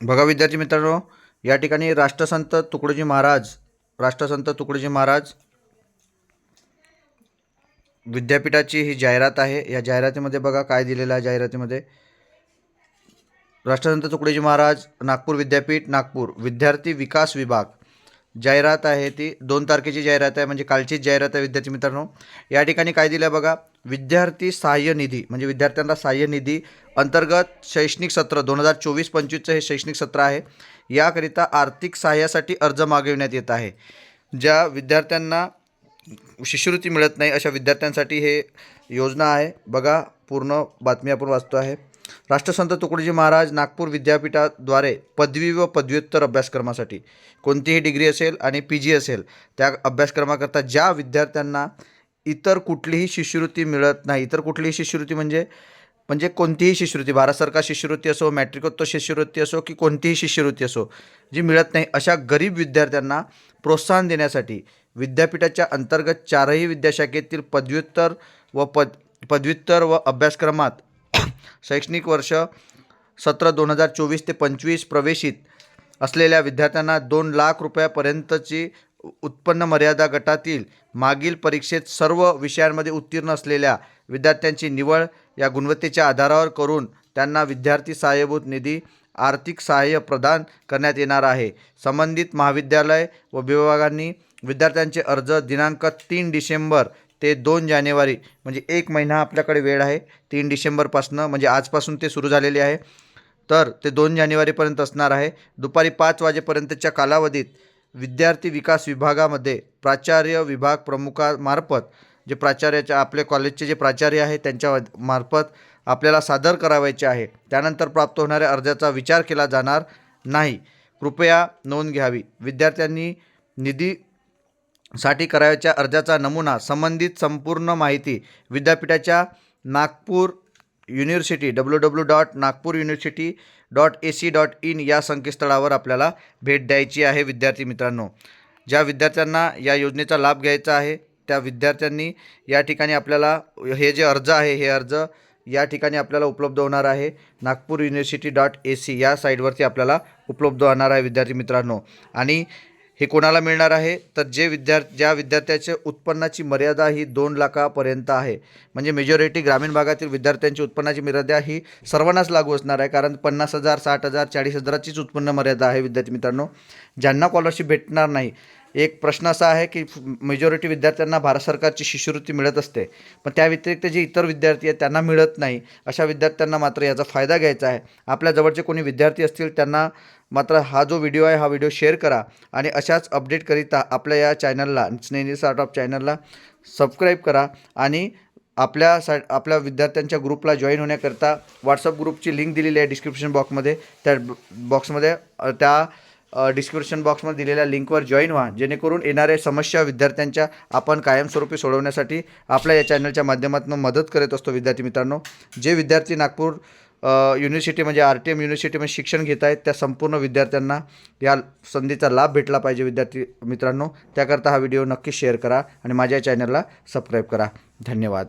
बघा विद्यार्थी मित्रांनो या ठिकाणी राष्ट्रसंत तुकडोजी महाराज राष्ट्रसंत तुकडोजी महाराज विद्यापीठाची ही जाहिरात आहे. या जाहिरातीमध्ये बघा काय दिलेलं आहे जाहिरातीमध्ये. राष्ट्रसंत तुकडोजी महाराज नागपूर विद्यापीठ नागपूर विद्यार्थी विकास विभाग. जाहिरात आहे ती. दोन तारखेची जाहिरात आहे म्हणजे कालचीच जाहिरात आहे विद्यार्थी मित्रांनो. या ठिकाणी काय दिलं आहे बघा? विद्यार्थी सहाय्य निधी म्हणजे विद्यार्थ्यांना सहाय्य निधी अंतर्गत शैक्षणिक सत्र दोन हजार चोवीस पंचवीसचं हे शैक्षणिक सत्र आहे. याकरिता आर्थिक सहाय्यासाठी अर्ज मागविण्यात येत आहे. ज्या विद्यार्थ्यांना शिष्यवृत्ती मिळत नाही अशा विद्यार्थ्यांसाठी हे योजना आहे. बघा पूर्ण बातमी आपण वाचतो आहे. राष्ट्रसंत तुकडोजी महाराज नागपूर विद्यापीठाद्वारे पदवी व पदव्युत्तर अभ्यासक्रमासाठी कोणतीही डिग्री असेल आणि पी जी असेल त्या अभ्यासक्रमाकरता ज्या विद्यार्थ्यांना इतर कुठलीही शिष्यवृत्ती मिळत नाही इतर कुठलीही शिष्यवृत्ती म्हणजे म्हणजे कोणतीही शिष्यवृत्ती भारत सरकार शिष्यवृत्ती असो मॅट्रिकोत्तर शिष्यवृत्ती असो की कोणतीही शिष्यवृत्ती असो जी मिळत नाही अशा गरीब विद्यार्थ्यांना प्रोत्साहन देण्यासाठी विद्यापीठाच्या अंतर्गत चारही विद्याशाखेतील पदव्युत्तर व पद पदव्युत्तर व अभ्यासक्रमात शैक्षणिक वर्ष सत्र दोन हजार चोवीस ते पंचवीस प्रवेशित असलेल्या विद्यार्थ्यांना दोन लाख रुपयापर्यंतची उत्पन्न मर्यादा गटातील मागील परीक्षेत सर्व विषयांमध्ये उत्तीर्ण असलेल्या विद्यार्थ्यांची निवड या गुणवत्तेच्या आधारावर करून त्यांना विद्यार्थी सहाय्यभूत निधी आर्थिक सहाय्य प्रदान करण्यात येणार आहे. संबंधित महाविद्यालय व विभागांनी विद्यार्थ्यांचे अर्ज दिनांक तीन डिसेंबर ते दोन जानेवारी म्हणजे एक महिना आपल्याकडे वेळ आहे तीन डिसेंबरपासनं म्हणजे आजपासून ते सुरू झालेले आहे. तर ते दोन जानेवारीपर्यंत असणार आहे. दुपारी पाच वाजेपर्यंतच्या कालावधीत विद्यार्थी विकास विभागामध्ये प्राचार्य विभाग प्रमुखामार्फत जे प्राचार्याच्या आपले कॉलेजचे जे प्राचार्य आहे त्यांच्या मार्फत आपल्याला सादर करावायचे आहे. त्यानंतर प्राप्त होणाऱ्या अर्जाचा विचार केला जाणार नाही. कृपया नोंद घ्यावी. विद्यार्थ्यांनी निधी साठी करावयाच्या अर्जाचा नमुना संबंधित संपूर्ण माहिती विद्यापीठाच्या Nagpur university W W dot Nagpur university dot A C dot in या संकेतस्थळावर आपल्याला भेट द्यायची आहे विद्यार्थी मित्रांनो. ज्या विद्यार्थ्यांना या योजनेचा लाभ घ्यायचा आहे त्या विद्यार्थ्यांनी या ठिकाणी आपल्याला हे जे अर्ज आहे हे अर्ज या ठिकाणी आपल्याला उपलब्ध होणार आहे. Nagpur university dot A C या साईटवरती आपल्याला उपलब्ध होणार आहे विद्यार्थी मित्रांनो. आणि हे कोणाला मिळणार आहे? तर जे विद्यार्थी ज्या विद्यार्थ्याच्या उत्पन्नाची मर्यादा ही दोन लाखापर्यंत आहे म्हणजे मेजॉरिटी ग्रामीण भागातील विद्यार्थ्यांची उत्पन्नाची मर्यादा ही सर्वांनाच लागू असणार आहे कारण पन्नास हजार साठ हजार चाळीस हजाराचीच उत्पन्न मर्यादा आहे विद्यार्थी मित्रांनो. ज्यांना स्कॉलरशिप भेटणार नाही एक प्रश्न असा आहे की मेजॉरिटी विद्यार्थ्यांना भारत सरकारची शिष्यवृत्ती मिळत असते. पण त्या व्यतिरिक्त जे इतर विद्यार्थी आहेत त्यांना मिळत नाही. अशा विद्यार्थ्यांना मात्र याचा फायदा घ्यायचा आहे. आपल्या जवळचे कोणी विद्यार्थी असतील त्यांना मात्र हा जो व्हिडिओ आहे हा व्हिडिओ शेअर करा. आणि अशाच अपडेटकरिता आपल्या या चॅनलला स्नेही स्टार्टअप चॅनलला सबस्क्राईब करा. आणि आपल्या सा आपल्या विद्यार्थ्यांच्या ग्रुपला जॉईन होण्याकरता व्हॉट्सअप ग्रुपची लिंक दिलेली आहे डिस्क्रिप्शन बॉक्समध्ये त्या बॉक्समध्ये त्या डिस्क्रिप्शन बॉक्समध्ये दिलेल्या लिंकवर जॉईन व्हा. जेणेकरून येणाऱ्या समस्या विद्यार्थ्यांच्या आपण कायमस्वरूपी सोडवण्यासाठी आपल्या या चॅनलच्या माध्यमातून मदत करत असतो. विद्यार्थी मित्रांनो जे विद्यार्थी नागपूर युनिव्हर्सिटी म्हणजे आर टी एम युनिव्हर्सिटीमध्ये शिक्षण घेत आहेत त्या संपूर्ण विद्यार्थ्यांना या संधीचा लाभ भेटला पाहिजे. विद्यार्थी मित्रांनो त्याकरता हा व्हिडिओ नक्की शेअर करा आणि माझ्या चॅनलला सबस्क्राईब करा. धन्यवाद.